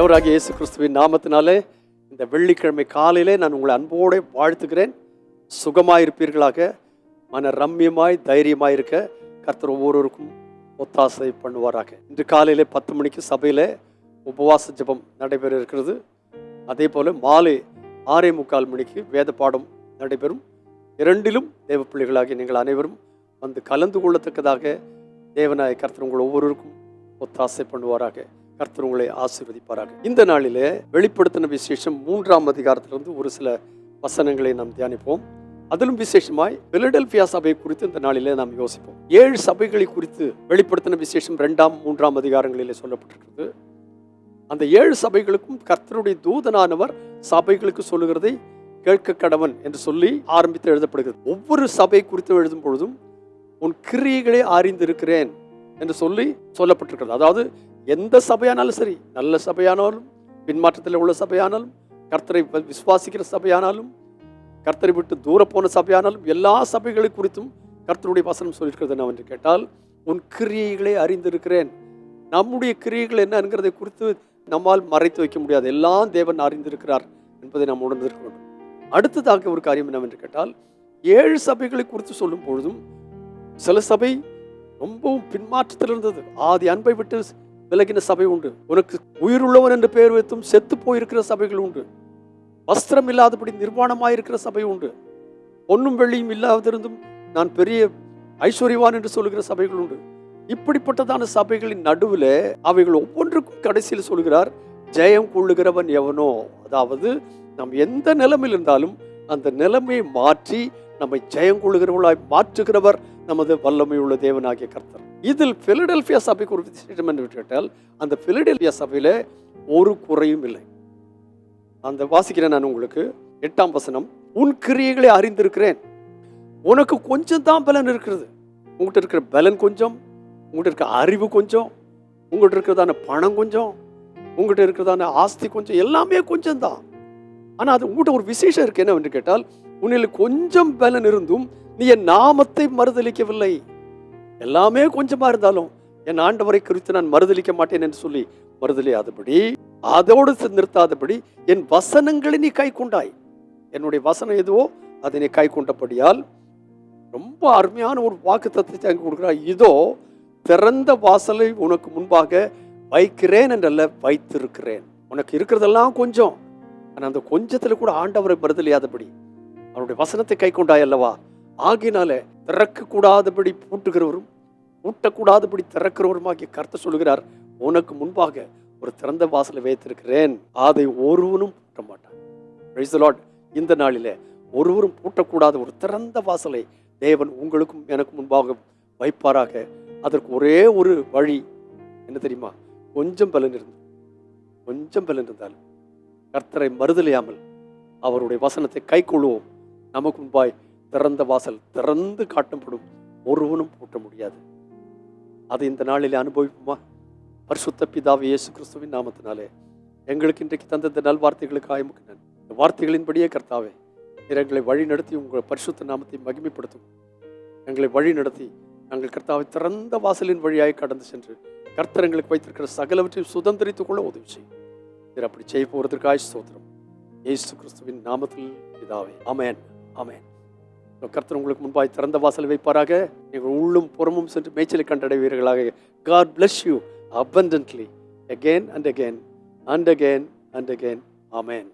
ஆண்டவராகிய இயேசு கிறிஸ்துவின் நாமத்தினாலே இந்த வெள்ளிக்கிழமை காலையிலே நான் உங்களை அன்போடு வாழ்த்துகிறேன். சுகமாயிருப்பீர்களாக மன ரம்யமாய் தைரியமாக இருக்க கர்த்தர் ஒவ்வொருவருக்கும் ஒத்தாசை பண்ணுவாராக. இன்று காலையிலே பத்து மணிக்கு சபையில் உபவாச ஜெபம் நடைபெற இருக்கிறது. அதே போல் மாலை ஆறே முக்கால் மணிக்கு வேத பாடம் நடைபெறும். இரண்டிலும் தேவ பிள்ளைகளாகிய நீங்கள் அனைவரும் வந்து கலந்து கொள்ளத்தக்கதாக தேவநாயக கர்த்தர் உங்கள் ஒவ்வொருவருக்கும் ஒத்தாசை பண்ணுவாராக. கர்த்தர் உங்களை ஆசீர்வதிப்பாராக. இந்த நாளிலே வெளிப்படுத்தின விசேஷம் மூன்றாம் அதிகாரத்திலிருந்து ஒரு சில வசனங்களை நாம் தியானிப்போம். அதிலும் விசேஷமாய் பிலடெல்பியா சபை குறித்து இந்த நாளிலே நாம் யோசிப்போம். ஏழு சபைகளை குறித்து வெளிப்படுத்தின விசேஷம் இரண்டாம் மூன்றாம் அதிகாரங்களிலே சொல்லப்பட்டிருக்கிறது. அந்த ஏழு சபைகளுக்கும் கர்த்தருடைய தூதனானவர் சபைகளுக்கு சொல்லுகிறதை கேட்க கடவன் என்று சொல்லி ஆரம்பித்து எழுதப்படுகிறது. ஒவ்வொரு சபை குறித்து எழுதும் பொழுதும் உன் கிரியைகளை அறிந்திருக்கிறேன் என்று சொல்லி சொல்லப்பட்டிருக்கிறது. அதாவது எந்த சபையானாலும் சரி நல்ல சபையானாலும் பின்மாற்றத்தில் உள்ள சபையானாலும் கர்த்தரை விசுவாசிக்கிற சபையானாலும் கர்த்தரை விட்டு தூர போன சபையானாலும் எல்லா சபைகளை குறித்தும் கர்த்தருடைய வசனம் சொல்லியிருக்கிறது என்னவென்று கேட்டால் உன் கிரியைகளை அறிந்திருக்கிறேன். நம்முடைய கிரியைகள் என்ன என்கிறதை குறித்து நம்மால் மறைத்து வைக்க முடியாது. எல்லாம் தேவன் அறிந்திருக்கிறார் என்பதை நாம் உணர்ந்திருக்க வேண்டும். அடுத்ததாக ஒரு காரியம் என்னவென்று கேட்டால் ஏழு சபைகளை குறித்து சொல்லும் பொழுதும் சில சபை ரொம்பவும் பின்மாற்றத்தில் இருந்தது. ஆதி அன்பை விட்டு விலகின சபை உண்டு. உனக்கு உயிருள்ளவன் என்று பெயர் வைத்தும் செத்து போயிருக்கிற சபைகள் உண்டு. வஸ்திரம் இல்லாதபடி நிர்வாணமாயிருக்கிற சபை உண்டு. பொன்னும் வெள்ளியும் இல்லாதிருந்தும் நான் பெரிய ஐஸ்வர்யவான் என்று சொல்லுகிற சபைகள் உண்டு. இப்படிப்பட்டதான சபைகளின் நடுவில் அவைகள் ஒவ்வொன்றுக்கும் கடைசியில் சொல்கிறார் ஜெயம் கொள்ளுகிறவன் எவனோ? அதாவது நாம் எந்த நிலைமையில் இருந்தாலும் அந்த நிலைமையை மாற்றி நம்மை ஜெயம் கொள்ளுகிறவர்களாய் மாற்றுகிறவர் நமது வல்லமையுள்ள தேவனாகிய கர்த்தர். இதில் பிலடெல்பியா சபைக்கு ஒரு விசேஷம் என்று கேட்டால் அந்த பிலடெல்பியா சபையில் ஒரு குறையும் இல்லை. அந்த வாசிக்கிறேன் நான் உங்களுக்கு. எட்டாம் வசனம் உன் கிரியைகளை அறிந்திருக்கிறேன். உனக்கு கொஞ்சம் தான் பலன் இருக்கிறது. உங்கள்கிட்ட இருக்கிற பலன் கொஞ்சம் உங்கள்கிட்ட இருக்கிற அறிவு கொஞ்சம் உங்கள்கிட்ட இருக்கிறதான பணம் கொஞ்சம் உங்கள்கிட்ட இருக்கிறதான ஆஸ்தி கொஞ்சம் எல்லாமே கொஞ்சம் தான். ஆனால் அது உங்கள்கிட்ட ஒரு விசேஷம் இருக்கு. என்னவென்று கேட்டால் உன்னில் கொஞ்சம் பலன் இருந்தும் நீ என் நாமத்தை மறுதளிக்கவில்லை எல்லாமே கொஞ்சமாக இருந்தாலும் என் ஆண்டவரை குறித்து நான் மறுதளிக்க மாட்டேன் என்று சொல்லி மறுதலியாதபடி அதோடு நிறுத்தாதபடி என் வசனங்களை நீ கை கொண்டாய். என்னுடைய வசனம் எதுவோ அதை நீ கை கொண்டபடியால் ரொம்ப அருமையான ஒரு வாக்கு தத்துவத்தை அங்கே கொடுக்குறார் இதோ திறந்த வாசலை உனக்கு முன்பாக வைக்கிறேன் என்றல்ல வைத்திருக்கிறேன். உனக்கு இருக்கிறதெல்லாம் கொஞ்சம். ஆனால் அந்த கொஞ்சத்தில் கூட ஆண்டவரை மறுதலியாதபடி அவருடைய வசனத்தை கை கொண்டாய் அல்லவா? ஆகினால திறக்க கூடாதபடி பூட்டுகிறவரும் பூட்டக்கூடாதபடி திறக்கிறவருமாகிய கருத்தை சொல்லுகிறார் உனக்கு முன்பாக ஒரு திறந்த வாசலை வைத்திருக்கிறேன். அதை ஒருவனும் பூட்ட மாட்டான். இந்த நாளில் ஒருவரும் பூட்டக்கூடாத ஒரு திறந்த வாசலை தேவன் உங்களுக்கும் எனக்கு முன்பாக வைப்பாராக. அதற்கு ஒரே ஒரு வழி என்ன தெரியுமா? கொஞ்சம் பலன் இருந்து கொஞ்சம் பலன் இருந்தால் கர்த்தரை மறுதலையாமல் அவருடைய வசனத்தை கைக்கொள்வோம். நமக்கு முன்பாய் திறந்த வாசல் திறந்து காட்டப்படும் ஒருவனும் பூட்ட முடியாது. அதை இந்த நாளில் அனுபவிப்போமா? பரிசுத்த பிதாவே இயேசு கிறிஸ்துவின் நாமத்தினாலே. எங்களுக்கு இன்றைக்கு தந்த இந்த நல்வார்த்தைகளுக்கு ஆயமுக்கு இந்த வார்த்தைகளின்படியே கர்த்தாவே நீர் எங்களை வழி நடத்தி உங்கள் பரிசுத்த நாமத்தை மகிமைப்படுத்தும். எங்களை வழி நடத்தி நாங்கள் கர்த்தாவை திறந்த வாசலின் வழியாக கடந்து சென்று கர்த்தர் எங்களுக்கு வைத்திருக்கிற சகலவற்றையும் சுதந்திரித்துக் கொள்ள உதவி செய்யும் நீர் அப்படி செய்ய போகிறதுக்காய் ஸ்தோத்திரம். இயேசு கிறிஸ்துவின் நாமத்தில் பிதாவே. அமேன் அமேன் கர்த்தர் உங்களுக்கு முன்பாய் திறந்த வாசல் வைப்பாராக. நீங்கள் உள்ளும் புறமும் சென்று மேய்ச்சலை கண்டடைவீர்களாக. God bless you abundantly again and again and again and again. Amen.